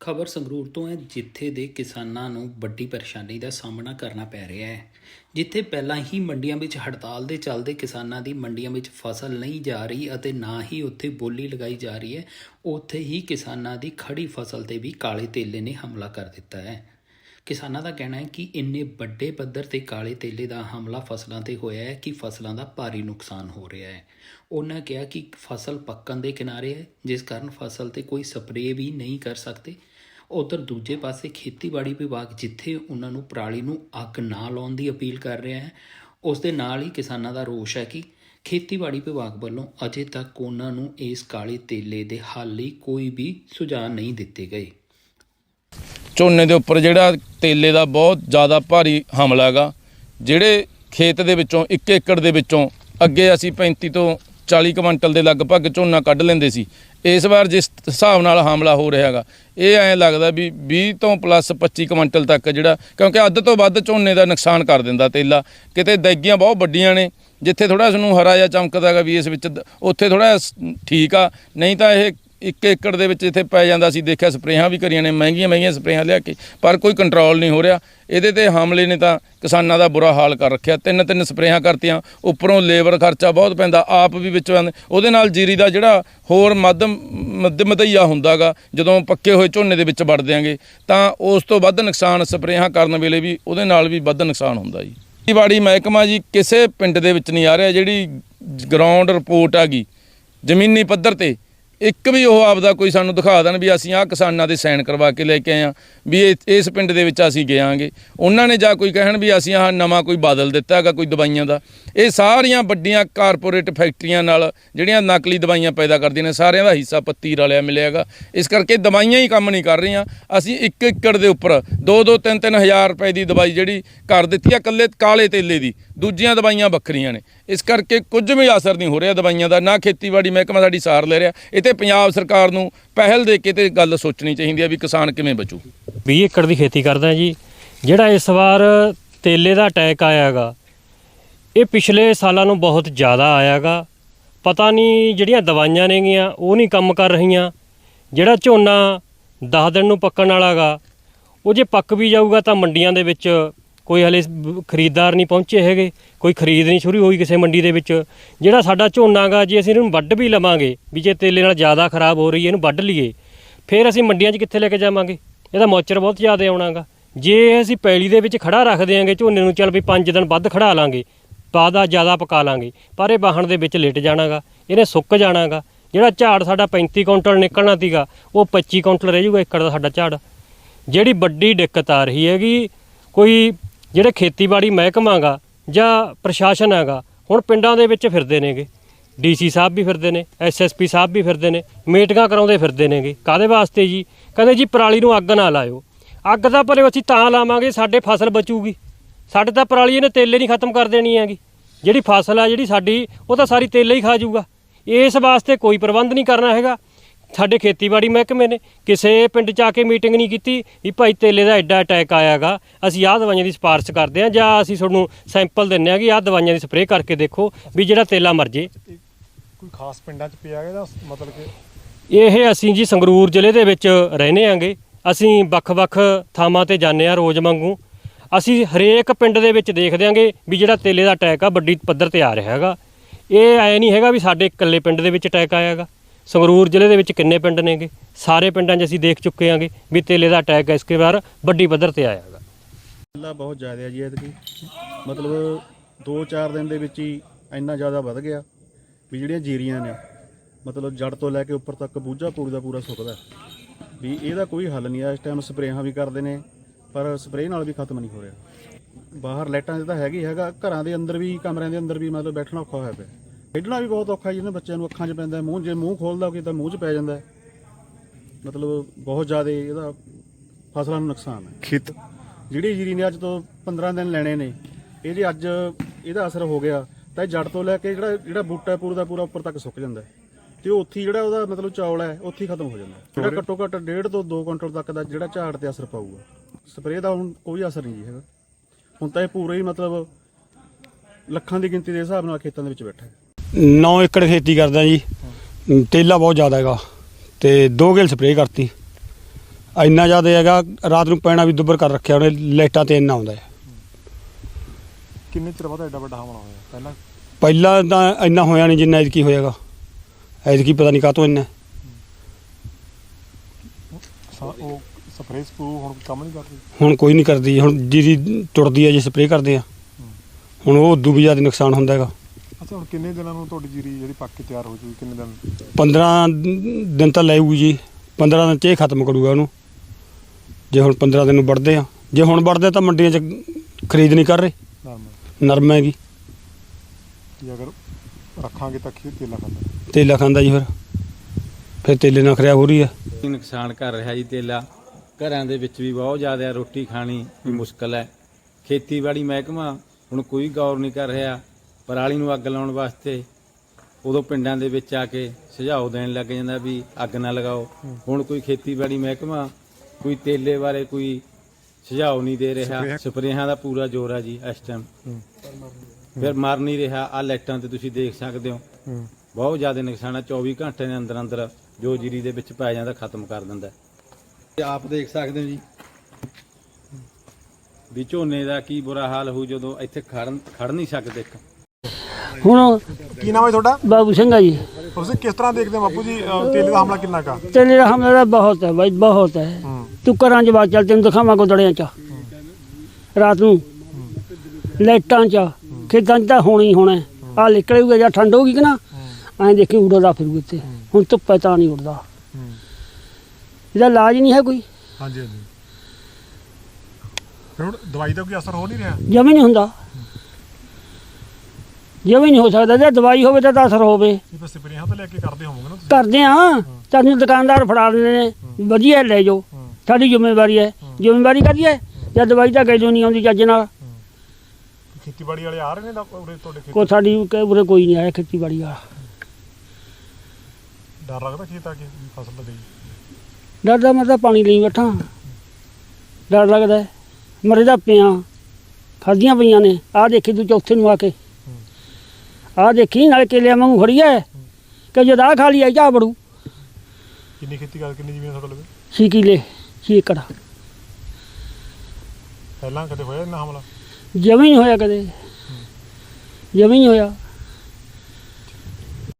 ਖਬਰ ਸੰਗਰੂਰ ਤੋਂ ਹੈ, ਜਿੱਥੇ ਦੇ ਕਿਸਾਨਾਂ ਨੂੰ ਵੱਡੀ ਪਰੇਸ਼ਾਨੀ ਦਾ ਸਾਹਮਣਾ ਕਰਨਾ ਪੈ ਰਿਹਾ ਹੈ। ਜਿੱਥੇ ਪਹਿਲਾਂ ਹੀ ਮੰਡੀਆਂ ਵਿੱਚ ਹੜਤਾਲ ਦੇ ਚੱਲਦੇ ਕਿਸਾਨਾਂ ਦੀ ਮੰਡੀਆਂ ਵਿੱਚ ਫਸਲ ਨਹੀਂ ਜਾ ਰਹੀ ਅਤੇ ਨਾ ਹੀ ਉੱਥੇ ਬੋਲੀ ਲਗਾਈ ਜਾ ਰਹੀ ਹੈ, ਉੱਥੇ ਹੀ ਕਿਸਾਨਾਂ ਦੀ ਖੜੀ ਫਸਲ ਤੇ ਵੀ ਕਾਲੇ ਤੇਲੇ ਨੇ ਹਮਲਾ ਕਰ ਦਿੱਤਾ ਹੈ। ਕਿਸਾਨਾਂ ਦਾ ਕਹਿਣਾ ਹੈ ਕਿ ਇੰਨੇ ਵੱਡੇ ਪੱਧਰ ਤੇ ਕਾਲੇ ਤੇਲੇ ਦਾ ਹਮਲਾ ਫਸਲਾਂ ਤੇ ਹੋਇਆ ਹੈ ਕਿ ਫਸਲਾਂ ਦਾ ਭਾਰੀ ਨੁਕਸਾਨ ਹੋ ਰਿਹਾ ਹੈ। ਉਹਨਾਂ ਕਿਹਾ ਕਿ ਫਸਲ ਪੱਕਣ ਦੇ ਕਿਨਾਰੇ ਹੈ, ਜਿਸ ਕਾਰਨ ਫਸਲ ਤੇ ਕੋਈ ਸਪਰੇਅ ਵੀ ਨਹੀਂ ਕਰ ਸਕਦੇ। ਉਧਰ ਦੂਜੇ ਪਾਸੇ ਖੇਤੀਬਾੜੀ ਵਿਭਾਗ ਜਿੱਥੇ ਉਹਨਾਂ ਨੂੰ ਪਰਾਲੀ ਨੂੰ ਅੱਗ ਨਾ ਲਾਉਣ ਦੀ ਅਪੀਲ ਕਰ ਰਿਹਾ ਹੈ, ਉਸ ਦੇ ਨਾਲ ਹੀ ਕਿਸਾਨਾਂ ਦਾ ਰੋਸ਼ ਹੈ ਕਿ ਖੇਤੀਬਾੜੀ ਵਿਭਾਗ ਵੱਲੋਂ ਅਜੇ ਤੱਕ ਉਹਨਾਂ ਨੂੰ ਇਸ ਕਾਲੇ ਤੇਲੇ ਦੇ ਹੱਲ ਲਈ ਕੋਈ ਵੀ ਸੁਝਾਅ ਨਹੀਂ ਦਿੱਤੇ ਗਏ। ਝੋਨੇ ਦੇ ਉੱਪਰ ਜਿਹੜਾ ਤੇਲੇ ਦਾ ਬਹੁਤ ਜ਼ਿਆਦਾ ਭਾਰੀ ਹਮਲਾ ਹੈਗਾ, ਜਿਹੜੇ ਖੇਤ ਦੇ ਵਿੱਚੋਂ 1 ਏਕੜ ਦੇ ਵਿੱਚੋਂ ਅੱਗੇ ਅਸੀਂ 35 ਤੋਂ 40 ਕੁਇੰਟਲ ਦੇ ਲਗਭਗ ਝੋਨਾ ਕੱਢ ਲੈਂਦੇ ਸੀ। ਇਸ ਵਾਰ ਜਿਸ ਹਿਸਾਬ ਨਾਲ ਹਮਲਾ ਹੋ ਰਿਹਾ ਹੈਗਾ, ਇਹ ਐਂ ਲੱਗਦਾ ਵੀ 20 ਤੋਂ ਪਲੱਸ 25 ਕੁਇੰਟਲ ਤੱਕ ਜਿਹੜਾ, ਕਿਉਂਕਿ ਅੱਧ ਤੋਂ ਵੱਧ ਝੋਨੇ ਦਾ ਨੁਕਸਾਨ ਕਰ ਦਿੰਦਾ ਤੇਲਾ। ਕਿਤੇ ਦੈਗੀਆਂ ਬਹੁਤ ਵੱਡੀਆਂ ਨੇ, ਜਿੱਥੇ ਥੋੜਾ ਸਾਨੂੰ ਹਰਾ ਜਿਹਾ ਚਮਕਦਾ ਹੈਗਾ ਵੀ ਇਸ ਵਿੱਚ ਦ- ਉੱਥੇ ਥੋੜਾ ਠੀਕ ਆ, ਨਹੀਂ ਤਾਂ ਇਹ ਇੱਕ ਏਕੜ ਦੇ ਵਿੱਚ ਇੱਥੇ ਪੈ ਜਾਂਦਾ ਸੀ, ਦੇਖਿਆ ਸਪਰੇਹਾਂ ਵੀ ਕਰੀਆਂ ਨੇ, ਮਹਿੰਗੀਆਂ ਮਹਿੰਗੀਆਂ ਸਪਰੇਹਾਂ ਲਿਆ ਕੇ, ਪਰ ਕੋਈ ਕੰਟਰੋਲ ਨਹੀਂ ਹੋ ਰਿਹਾ। ਇਹਦੇ ਤੇ ਹਮਲੇ ਨੇ ਤਾਂ ਕਿਸਾਨਾਂ ਦਾ ਬੁਰਾ ਹਾਲ ਕਰ ਰੱਖਿਆ। ਤਿੰਨ ਤਿੰਨ ਸਪਰੇਹਾਂ ਕਰਤੀਆਂ, ਉੱਪਰੋਂ ਲੇਬਰ ਖਰਚਾ ਬਹੁਤ ਪੈਂਦਾ, ਆਪ ਵੀ ਵਿੱਚ ਆਉਂਦੇ। ਉਹਦੇ ਨਾਲ ਜੀਰੀ ਦਾ ਜਿਹੜਾ ਹੋਰ ਮੱਧਮ ਮੱਧਮ ਮਧਈਆ ਹੁੰਦਾਗਾ, ਜਦੋਂ ਪੱਕੇ ਹੋਏ ਝੋਨੇ ਦੇ ਵਿੱਚ ਵੜ ਦਿਆਂਗੇ, ਤਾਂ ਉਸ ਤੋਂ ਵੱਧ ਨੁਕਸਾਨ ਸਪਰੇਹਾਂ ਕਰਨ ਵੇਲੇ ਵੀ, ਉਹਦੇ ਨਾਲ ਵੀ ਵੱਧ ਨੁਕਸਾਨ ਹੁੰਦਾ ਜੀ। ਖੇਤੀਬਾੜੀ ਮਹਿਕਮਾ ਜੀ, ਕਿਸੇ ਪਿੰਡ ਦੇ ਵਿੱਚ ਨਹੀਂ ਆ ਰਿਹਾ, ਜਿਹੜੀ ਗਰਾਊਂਡ ਰਿਪੋਰਟ ਆਗੀ ਜ਼ਮੀਨੀ ਪੱਧਰ ਤੇ। ਇੱਕ ਵੀ ਉਹ ਆਪਦਾ ਕੋਈ ਸਾਨੂੰ ਦਿਖਾ ਦੇਣ ਵੀ ਅਸੀਂ ਆਹ ਕਿਸਾਨਾਂ ਦੇ ਸਾਈਨ ਕਰਵਾ ਕੇ ਲੈ ਕੇ ਆਏ ਆ ਵੀ ਇਹ- ਇਸ ਪਿੰਡ ਦੇ ਵਿੱਚ ਅਸੀਂ ਗਿਆਂਗੇ। ਉਹਨਾਂ ਨੇ ਜਾਂ ਕੋਈ ਕਹਿਣ ਵੀ ਅਸੀਂ ਆਹ ਨਵਾਂ ਕੋਈ ਬਾਦਲ ਦਿੱਤਾ ਹੈਗਾ ਕੋਈ ਦਵਾਈਆਂ ਦਾ। ਇਹ ਸਾਰੀਆਂ ਵੱਡੀਆਂ ਕਾਰਪੋਰੇਟ ਫੈਕਟਰੀਆਂ ਨਾਲ ਜਿਹੜੀਆਂ ਨਕਲੀ ਦਵਾਈਆਂ ਪੈਦਾ ਕਰਦੀਆਂ ਨੇ, ਸਾਰਿਆਂ ਦਾ ਹਿੱਸਾ ਪੱਤੀ ਰਲਿਆ ਮਿਲਿਆਗਾ ਇਸ ਕਰਕੇ ਦਵਾਈਆਂ ਹੀ ਕੰਮ ਨਹੀਂ ਕਰ ਰਹੀਆਂ। ਅਸੀਂ ਇੱਕ ਏਕੜ ਦੇ ਉੱਪਰ 2-2 3-3 ਹਜ਼ਾਰ ਰੁਪਏ ਦੀ ਦਵਾਈ ਜਿਹੜੀ ਕਰ ਦਿੱਤੀ ਆ, ਇਕੱਲੇ ਕਾਲੇ ਤੇਲੇ ਦੀ ਦੂਜੀਆਂ ਦਵਾਈਆਂ ਵੱਖਰੀਆਂ ਨੇ। ਇਸ ਕਰਕੇ ਕੁਝ ਵੀ ਅਸਰ ਨਹੀਂ ਹੋ ਰਿਹਾ ਦਵਾਈਆਂ ਦਾ, ਨਾ ਖੇਤੀਬਾੜੀ ਮਹਿਕਮਾ ਸਾਡੀ ਸਾਰ ਲੈ ਰਿਹਾ। ਇਹ ਤੇ ਪੰਜਾਬ ਸਰਕਾਰ ਨੂੰ ਪਹਿਲ ਦੇ ਕੇ ਤੇ ਗੱਲ ਸੋਚਣੀ ਚਾਹੀਦੀ ਹੈ ਵੀ ਕਿਸਾਨ ਕਿਵੇਂ ਬਚੂ। 20 ਏਕੜ ਦੀ ਖੇਤੀ ਕਰਦਾ ਜੀ। ਜਿਹੜਾ ਇਸ ਵਾਰ ਤੇਲੇ ਦਾ ਅਟੈਕ ਆਇਆਗਾ, ਇਹ ਪਿਛਲੇ ਸਾਲਾਂ ਨੂੰ ਬਹੁਤ ਜ਼ਿਆਦਾ ਆਇਆਗਾ। ਪਤਾ ਨਹੀਂ ਜਿਹੜੀਆਂ ਦਵਾਈਆਂ ਨੇਗੀਆਂ, ਉਹ ਨਹੀਂ ਕੰਮ ਕਰ ਰਹੀਆਂ। ਜਿਹੜਾ ਝੋਨਾ 10 ਦਿਨ ਨੂੰ ਪੱਕਣ ਵਾਲਾਗਾ, ਉਹ ਜੇ ਪੱਕ ਵੀ ਜਾਊਗਾ ਤਾਂ ਮੰਡੀਆਂ ਦੇ ਵਿੱਚ ਕੋਈ ਹਲੇ ਖਰੀਦਦਾਰ ਨਹੀਂ ਪਹੁੰਚੇ ਹੈਗੇ, ਕੋਈ ਖਰੀਦ ਨਹੀਂ ਸ਼ੁਰੂ ਹੋਈ ਕਿਸੇ ਮੰਡੀ ਦੇ ਵਿੱਚ। ਜਿਹੜਾ ਸਾਡਾ ਝੋਨਾਗਾ ਜੇ ਅਸੀਂ ਇਹਨੂੰ ਵੱਢ ਵੀ ਲਵਾਂਗੇ, ਵੀ ਜੇ ਤੇਲੇ ਨਾਲ ਜ਼ਿਆਦਾ ਖਰਾਬ ਹੋ ਰਹੀ ਹੈ, ਇਹਨੂੰ ਵੱਢ ਲਈਏ, ਫਿਰ ਅਸੀਂ ਮੰਡੀਆਂ 'ਚ ਕਿੱਥੇ ਲੈ ਕੇ ਜਾਵਾਂਗੇ? ਇਹਦਾ ਮੌਚਰ ਬਹੁਤ ਜ਼ਿਆਦਾ ਆਉਣਾਗਾ ਜੇ ਅਸੀਂ ਪੈਲੀ ਦੇ ਵਿੱਚ ਖੜਾ ਰੱਖ ਦਿਆਂਗੇ ਝੋਨੇ ਨੂੰ, ਚੱਲ ਵੀ 5 ਦਿਨ ਵੱਧ ਖੜਾ ਲਾਂਗੇ ਪਾਦਾ ਜ਼ਿਆਦਾ ਪਕਾ ਲਾਂਗੇ, ਪਰ ਇਹ ਬਾਹਣ ਦੇ ਵਿੱਚ ਲਿਟ ਜਾਣਾਗਾ ਇਹਨੇ ਸੁੱਕ ਜਾਣਾਗਾ ਜਿਹੜਾ ਝਾੜ ਸਾਡਾ 35 ਕੁਇੰਟਲ ਨਿਕਲਣਾ ਸੀਗਾ, ਉਹ 25 ਕੁਇੰਟਲ ਰਹਿ ਜਾਊਗਾ ਏਕੜ ਦਾ ਸਾਡਾ ਝਾੜ। ਜਿਹੜੀ ਵੱਡੀ ਦਿੱਕਤ ਆ ਰਹੀ ਹੈਗੀ, ਕੋਈ ਜਿਹੜੇ ਖੇਤੀਬਾੜੀ ਮਹਿਕਮਾਗਾ ਜਾਂ ਪ੍ਰਸ਼ਾਸਨ ਹੈਗਾ, ਹੁਣ ਪਿੰਡਾਂ ਦੇ ਵਿੱਚ ਫਿਰਦੇ ਨੇਗੇ। ਡੀਸੀ ਸਾਹਿਬ ਵੀ ਫਿਰਦੇ ਨੇ ਐਸਐਸਪੀ ਸਾਹਿਬ ਵੀ ਫਿਰਦੇ ਨੇ, ਮੀਟਿੰਗਾਂ ਕਰਾਉਂਦੇ ਫਿਰਦੇ ਨੇਗੇ। ਕਾਦੇ ਵਾਸਤੇ ਜੀ? ਕਹਿੰਦੇ ਜੀ, ਪਰਾਲੀ ਨੂੰ ਅੱਗ ਨਾ ਲਾਇਓ। ਅੱਗ ਤਾਂ ਭਲੇ ਅਸੀਂ ਤਾਂ ਲਾਵਾਂਗੇ, ਸਾਡੇ ਫਸਲ ਬਚੂਗੀ। ਸਾਡੇ ਤਾਂ ਪਰਾਲੀ ਇਹਨੇ ਤੇਲੇ ਨਹੀਂ ਖਤਮ ਕਰ ਦੇਣੀ ਹੈਗੀ। ਜਿਹੜੀ ਫਸਲ ਆ, ਜਿਹੜੀ ਸਾਡੀ, ਉਹ ਤਾਂ ਸਾਰੀ ਤੇਲੇ ਹੀ ਖਾ ਜਾਊਗਾ। ਇਸ ਵਾਸਤੇ ਕੋਈ ਪ੍ਰਬੰਧ ਨਹੀਂ ਕਰਨਾ ਹੈਗਾ। ਸਾਡੇ ਖੇਤੀਬਾੜੀ ਮਹਿਕਮੇ ਨੇ ਕਿਸੇ ਪਿੰਡ 'ਚ ਆ ਕੇ ਮੀਟਿੰਗ ਨਹੀਂ ਕੀਤੀ ਵੀ ਭਾਈ ਤੇਲੇ ਦਾ ਐਡਾ ਅਟੈਕ ਆਇਆਗਾ। ਅਸੀਂ ਆਹ ਦਵਾਈਆਂ ਦੀ ਸਿਫਾਰਿਸ਼ ਕਰਦੇ ਹਾਂ ਜਾਂ ਅਸੀਂ ਤੁਹਾਨੂੰ ਸੈਂਪਲ ਦਿੰਨੇ ਆ ਕਿ ਆਹ ਦਵਾਈਆਂ ਦੀ ਸਪਰੇਅ ਕਰਕੇ ਦੇਖੋ ਵੀ ਜਿਹੜਾ ਤੇਲਾ ਮਰ ਜੇ। ਕੋਈ ਖਾਸ ਪਿੰਡਾਂ 'ਚ ਪਿਆ ਜਾਂ ਮਤਲਬ ਕਿ ਇਹ ਅਸੀਂ ਜੀ ਸੰਗਰੂਰ ਜ਼ਿਲ੍ਹੇ ਦੇ ਵਿੱਚ ਰਹਿੰਦੇ ਆਂਗੇ ਅਸੀਂ ਵੱਖ-ਵੱਖ ਥਾਵਾਂ ਤੇ ਜਾਂਦੇ ਆ ਰੋਜ਼ ਵਾਂਗੂ। ਅਸੀਂ ਹਰੇਕ ਪਿੰਡ ਦੇ ਵਿੱਚ ਦੇਖਦੇ ਆਂਗੇ ਵੀ ਜਿਹੜਾ ਤੇਲੇ ਦਾ ਅਟੈਕ ਆ ਵੱਡੀ ਪੱਧਰ ਤੇ ਆ ਰਿਹਾ ਹੈਗਾ। ਇਹ ਐ ਨਹੀਂ ਹੈਗਾ ਵੀ ਸਾਡੇ ਇਕੱਲੇ ਪਿੰਡ ਦੇ ਵਿੱਚ ਅਟੈਕ ਆਇਆ ਹੈਗਾ ਸੰਗਰੂਰ ਜ਼ਿਲ੍ਹੇ ਦੇ ਵਿੱਚ ਕਿੰਨੇ ਪਿੰਡ ਨੇਗੇ? ਸਾਰੇ ਪਿੰਡਾਂ 'ਚ ਅਸੀਂ ਦੇਖ ਚੁੱਕੇ ਆਂਗੇ ਵੀ ਤੇਲੇ ਦਾ ਅਟੈਕ ਇਸ ਵਾਰ ਵੱਡੀ ਪੱਧਰ ਤੇ ਆਇਆ ਹੈਗਾ। ਅੱਲਾ ਬਹੁਤ ਜ਼ਿਆਦਾ ਜੀ ਐਤਕੀ। ਮਤਲਬ 2-4 ਦਿਨ ਦੇ ਵਿੱਚ ਹੀ ਇੰਨਾ ਜ਼ਿਆਦਾ ਵੱਧ ਗਿਆ ਵੀ ਜਿਹੜੀਆਂ ਜੀਰੀਆਂ ਨੇ, ਮਤਲਬ ਜੜ ਤੋਂ ਲੈ ਕੇ ਉੱਪਰ ਤੱਕ ਬੂਝਾ ਪੂਰੀ ਦਾ ਪੂਰਾ ਸੁੱਕਦਾ ਵੀ ਇਹਦਾ ਕੋਈ ਹੱਲ ਨਹੀਂ ਆ। ਇਸ ਟਾਈਮ ਸਪਰੇਹਾਂ ਵੀ ਕਰਦੇ ਨੇ, ਪਰ ਸਪਰੇਅ ਨਾਲ ਵੀ ਖਤਮ ਨਹੀਂ ਹੋ ਰਿਹਾ। ਬਾਹਰ ਲਾਈਟਾਂ 'ਚ ਤਾਂ ਹੈਗੀ ਹੈਗਾ। ਘਰਾਂ ਦੇ ਅੰਦਰ ਵੀ, ਕਮਰਿਆਂ ਦੇ ਅੰਦਰ ਵੀ ਮਤਲਬ ਬੈਠਣਾ ਔਖਾ ਹੋਇਆ ਪਿਆ। ਖੇਡਣਾ ਵੀ ਬਹੁਤ ਔਖਾ ਜਿਹਨਾਂ ਬੱਚਿਆਂ ਨੂੰ ਅੱਖਾਂ 'ਚ ਪੈਂਦਾ ਮੂੰਹ ਜੇ ਮੂੰਹ ਖੋਲਦਾ ਕੋਈ ਤਾਂ ਮੂੰਹ 'ਚ ਪੈ ਜਾਂਦਾ। ਮਤਲਬ ਬਹੁਤ ਜ਼ਿਆਦਾ ਇਹਦਾ ਫਸਲਾਂ ਨੂੰ ਨੁਕਸਾਨ ਹੈ ਖੇਤ ਜਿਹੜੀ ਜੀਰੀ ਨੇ ਅੱਜ ਤੋਂ 15 ਦਿਨ ਲੈਣੇ ਨੇ ਇਹ ਜੇ ਅੱਜ ਇਹਦਾ ਅਸਰ ਹੋ ਗਿਆ ਤਾਂ ਜੜ ਤੋਂ ਲੈ ਕੇ ਜਿਹੜਾ ਜਿਹੜਾ ਬੂਟਾ ਪੂਰਾ ਦਾ ਪੂਰਾ ਉੱਪਰ ਤੱਕ ਸੁੱਕ ਜਾਂਦਾ। ਤੇ ਉੱਥੀ ਜਿਹੜਾ ਉਹਦਾ ਮਤਲਬ ਚੌਲ ਹੈ ਉੱਥੀ ਖਤਮ ਹੋ ਜਾਂਦਾ। ਜਿਹੜਾ ਘੱਟੋ ਘੱਟ 1.5 ਤੋਂ 2 ਕੁਇੰਟਲ ਤੱਕ ਦਾ ਜਿਹੜਾ ਝਾੜ ਤੇ ਅਸਰ ਪਾਊਗਾ ਸਪਰੇਅ ਦਾ ਹੁਣ ਕੋਈ ਅਸਰ ਨਹੀਂ ਜੀ ਹੈਗਾ ਹੁਣ ਤਾਂ ਇਹ ਪੂਰਾ ਹੀ ਮਤਲਬ ਲੱਖਾਂ ਦੀ ਗਿਣਤੀ ਦੇ ਹਿਸਾਬ ਨਾਲ ਖੇਤਾਂ ਦੇ ਵਿੱਚ ਬੈਠਾ ਹੈ 9 ਏਕੜ ਖੇਤੀ ਕਰਦਾ ਜੀ। ਤੇਲਾ ਬਹੁਤ ਜ਼ਿਆਦਾ ਹੈਗਾ। ਤੇ ਦੋ ਗੇਲ ਸਪਰੇਅ ਕਰਤੀ। ਇੰਨਾ ਜ਼ਿਆਦਾ ਹੈਗਾ ਰਾਤ ਨੂੰ ਪੈਣਾ ਵੀ ਦੁੱਬਰ ਕਰ ਰੱਖਿਆ ਉਹਨੇ ਲਾਈਟਾਂ ਤੇ ਇੰਨਾ ਆਉਂਦਾ ਹੈ। ਕਿੰਨੇ ਚਿਰ ਬਾਅਦ ਐਡਾ ਵੱਡਾ ਹਮਲਾ ਹੋਇਆ? ਪਹਿਲਾਂ? ਪਹਿਲਾਂ ਤਾਂ ਇੰਨਾ ਹੋਇਆ ਨਹੀਂ ਜਿੰਨਾ ਐਤਕੀ ਹੋਏਗਾ ਐਤਕੀ ਪਤਾ ਨਹੀਂ ਕਾਹਤੋਂ ਇੰਨਾ ਸਾ- ਉਹ ਸਪਰੇਅ ਸਪਰੂ ਹੁਣ ਕੰਮ ਨਹੀਂ ਕਰਦੀ? ਹੁਣ ਕੋਈ ਨਹੀਂ ਕਰਦੀ। ਹੁਣ ਜੀਰੀ ਟੁੱਟਦੀ ਹੈ ਜੇ ਸਪਰੇਅ ਕਰਦੇ ਆ। ਹੁਣ ਉਹ ਉਦੋਂ ਵੀ ਜ਼ਿਆਦਾ ਨੁਕਸਾਨ ਹੁੰਦਾ ਹੈਗਾ। ਅੱਛਾ ਹੁਣ ਕਿੰਨੇ ਦਿਨਾਂ ਨੂੰ ਤੁਹਾਡੀ ਜੀਰੀ ਜਿਹੜੀ ਪੱਕ ਕੇ ਤਿਆਰ ਹੋ ਜੂਗੀ? ਕਿੰਨੇ ਦਿਨ? 15 ਦਿਨ ਤਾਂ ਲਾਊਗੀ ਜੀ। 15 ਦਿਨ ਚ ਇਹ ਖਤਮ ਕਰੂਗਾ ਉਹਨੂੰ। ਜੇ ਹੁਣ 15 ਦਿਨ ਨੂੰ ਵੜਦੇ ਆ। ਜੇ ਹੁਣ ਵੜਦੇ ਤਾਂ ਮੰਡੀਆਂ 'ਚ ਖਰੀਦ ਨਹੀਂ ਕਰ ਰਹੇ। ਨਾਰਮਲ ਨਰਮ ਹੈਗੀ। ਜੇ ਅਗਰ ਰੱਖਾਂਗੇ ਤਾਂ ਖੇਤ ਤੇਲਾ ਖਾਂਦਾ? ਤੇਲਾ ਖਾਂਦਾ ਜੀ ਫਿਰ। ਫਿਰ ਤੇਲੇ ਨਾਲ ਖਰਿਆ ਹੋ ਰਹੀ ਹੈ। ਨੁਕਸਾਨ ਕਰ ਰਿਹਾ ਜੀ ਤੇਲਾ? ਘਰਾਂ ਦੇ ਵਿੱਚ ਵੀ ਬਹੁਤ ਜ਼ਿਆਦਾ ਰੋਟੀ ਖਾਣੀ ਵੀ ਮੁਸ਼ਕਲ ਹੈ। ਖੇਤੀਬਾੜੀ ਮਹਿਕਮਾ ਹੁਣ ਕੋਈ ਗੌਰ ਨਹੀਂ ਕਰ ਰਿਹਾ। ਪਰਾਲੀ ਨੂੰ ਅੱਗ ਲਾਉਣ ਵਾਸਤੇ ਉਦੋਂ ਪਿੰਡਾਂ ਦੇ ਵਿੱਚ ਆ ਕੇ ਸੁਝਾਅ ਦੇਣ ਲੱਗ ਜਾਂਦਾ ਵੀ ਅੱਗ ਨਾ ਲਗਾਓ। ਹੁਣ ਕੋਈ ਖੇਤੀਬਾੜੀ ਮਹਿਕਮਾ ਕੋਈ ਤੇਲੇ ਬਾਰੇ ਕੋਈ ਸੁਝਾਅ ਨਹੀਂ ਦੇ ਰਿਹਾ। ਸਪਰੇਹਾਂ। ਦਾ ਪੂਰਾ ਜ਼ੋਰ ਹੈ ਜੀ ਇਸ ਟਾਈਮ ਫਿਰ ਮਰ ਨਹੀਂ ਰਿਹਾ। ਆ ਲਾਈਟਾਂ ਤੇ ਤੁਸੀਂ ਦੇਖ ਸਕਦੇ ਹੋ। ਹੂੰ। ਬਹੁਤ ਜ਼ਿਆਦਾ ਨੁਕਸਾਨ ਹੈ 24 ਘੰਟੇ ਦੇ ਅੰਦਰ ਅੰਦਰ ਜੋ ਜੀਰੀ ਦੇ ਵਿੱਚ ਪੈ ਜਾਂਦਾ ਖਤਮ ਕਰ ਦਿੰਦਾ। ਹੈ। ਤੇ ਆਪ ਦੇਖ ਸਕਦੇ ਹੋ ਜੀ। ਵੀ ਝੋਨੇ ਦਾ ਕੀ ਬੁਰਾ ਹਾਲ ਹੋਊ ਜਦੋਂ ਇੱਥੇ ਖੜ ਖੜ ਨਹੀਂ ਸਕਦੇ ਇੱਕ। ਹੁਣ ਕੀ ਨਾਮ ਹੈ ਤੁਹਾਡਾ? ਬਾਬੂ ਸਿੰਘ ਆ ਜੀ। ਤੁਸੀਂ ਕਿਸ ਤਰ੍ਹਾਂ ਦੇਖਦੇ ਹੋ ਬਾਪੂ ਜੀ ਅਹ ਤੇਲੇ ਦਾ ਹਮਲਾ ਕਿੰਨਾ ਕਾ ਤੇਰੇ ਦਾ ਹਮਲਾ ਤਾਂ ਬਹੁਤ ਹੈ ਬਾਈ ਬਹੁਤ ਹੈ। ਹੂੰ। ਤੂੰ 'ਚ ਬਾਅਦ ਚੱਲ ਤੈਨੂੰ ਦਿਖਾਵਾਂ ਗੋਦੜਿਆਂ 'ਚ। ਰਾਤ ਨੂੰ। ਲਾਈਟਾਂ 'ਚ। ਖੇਤਾਂ 'ਚ ਤਾਂ ਹੋਣਾ ਹੀ ਹੋਣਾ। ਆ ਨਿਕਲੇਗਾ ਜਾਂ ਠੰਡ ਹੋਗੀ ਕਿ ਨਾ ਐਂ ਦੇਖੀ ਉੜਦਾ ਫਿਰੂ ਇੱਥੇ। ਹੁਣ ਧੁੱਪੇ ਤਾਂ ਨਹੀਂ ਉੜਦਾ ਹੂੰ। ਇਹਦਾ ਇਲਾਜ ਨਹੀਂ ਹੈ ਕੋਈ। ਹਾਂਜੀ ਹਾਂਜੀ। ਫਿਰ ਹੁਣ ਦਵਾਈ ਦਾ ਕੋਈ ਅਸਰ ਹੋ ਨਹੀਂ ਰਿਹਾ? ਜਮੇ ਨਹੀਂ ਹੁੰਦਾ। ਜਮੇ ਨਹੀਂ ਹੋ ਸਕਦਾ ਜੇ ਦਵਾਈ ਹੋਵੇ ਤਾਂ ਤਾਂ ਅਸਰ ਹੋਵੇ। ਤਾਂ ਲੈ ਕੇ ਕਰਦੇ ਹੋਵੋਗੇ ਨਾ ਤੁਸੀਂ। ਕਰਦੇ ਆ ਤੁਹਾਨੂੰ ਦੁਕਾਨਦਾਰ ਫੜਾ ਦਿੰਦੇ ਨੇ। ਵਧੀਆ ਲੈ ਜਾਓ। ਸਾਡੀ ਜ਼ਿੰਮੇਵਾਰੀ ਹੈ। ਜ਼ਿੰਮੇਵਾਰੀ ਕਾਹਦੀ ਹੈ? ਜਾਂ ਦਵਾਈ ਤਾਂ ਕਿਦੋਂ ਨਹੀਂ ਆਉਂਦੀ ਚੱਜ ਨਾਲ। ਖੇਤੀਬਾੜੀ ਵਾਲੇ ਆ ਰਹੇ ਨੇ ਨਾ ਉਰੇ ਤੁਹਾਡੇ ਖੇਤ? ਕੋ ਸਾਡੀ ਉਰੇ ਕੋਈ ਨਹੀਂ ਆਇਆ ਖੇਤੀਬਾੜੀ ਵਾਲਾ। ਡਰ ਲੱਗਦਾ ਖੇਤ ਆ ਕੇ ਫਸਲ ਲੱਗੇ ਡਰਦਾ ਮੈਂ ਤਾਂ ਪਾਣੀ ਲਈ ਬੈਠਾ। ਡਰ ਲੱਗਦਾ। ਮਰੇ ਦਾ ਪਿਆ ਖਾਦੀਆਂ ਪਈਆਂ ਨੇ। ਆਹ ਦੇਖੀ ਤੂੰ ਚੌਥੇ ਨੂੰ ਆ ਕੇ। ਆਹ ਦੇਖੀ ਨਾਲ ਕੇਲਿਆਂ ਵਾਂਗੂ ਖੜੀ ਐ। ਕਿ ਜਦ ਆਹ ਖਾ ਲਈ ਜਾ ਬੜੂ। ਕਿੰਨੀ ਖੇਤੀ ਕਰ ਕਿੰਨੀ ਜ਼ਮੀਨ ਤੁਹਾਡੇ ਲਵੇ? ਛੇ ਕਿਲੇ ਛੇ ਏਕੜ। ਪਹਿਲਾਂ ਕਦੇ ਹੋਇਆ ਇੰਨਾ ਹਮਲਾ? ਜਮੀ ਨਹੀਂ ਹੋਇਆ ਕਦੇ। ਜਮੀ ਨਹੀਂ ਹੋਇਆ।